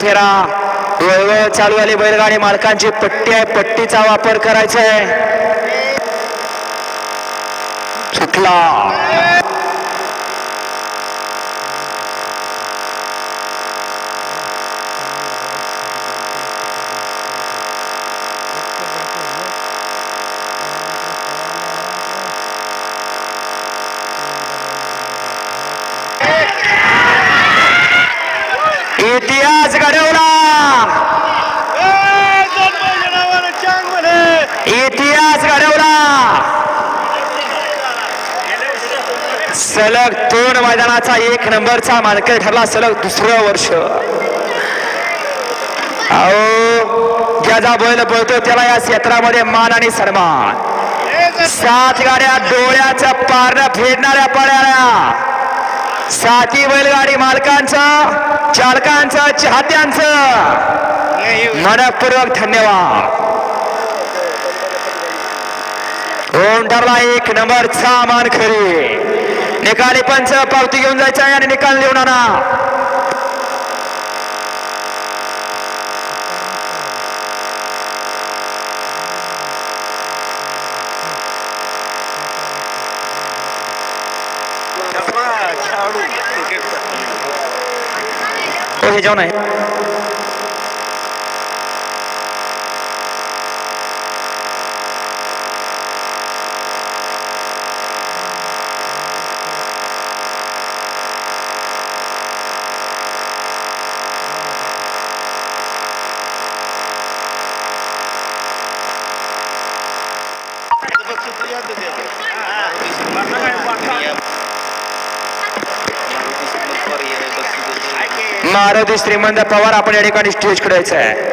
फेरा वळवळ चालू आली बैलगाडी मालकांची पट्टी आहे पट्टीचा वापर करायचा आहे. सुटला. इतिहास घडवला. इतिहास घडवला. सलग दोन मैदानाचा एक नंबरचा मानकर ठरला सलग दुसरं वर्ष. अहो ज्याचा बैल पळतो त्याला या क्षेत्रामध्ये मान आणि सन्मान. सात गाड्या डोळ्याच्या पारण्या फेडणाऱ्या पळाल्या. साती बैलगाडी मालकांचं चालकांचं चाहत्यांचं. मनपूर्वक धन्यवाद. ओम ठरला एक नंबरचा मानकरी निकाली पंच पावती घेऊन जायचा आणि निकाल लिहून आणा. हो हे जेवण आहे महाराज श्रीमंत पवार आपण या ठिकाणी स्टेज करायचं आहे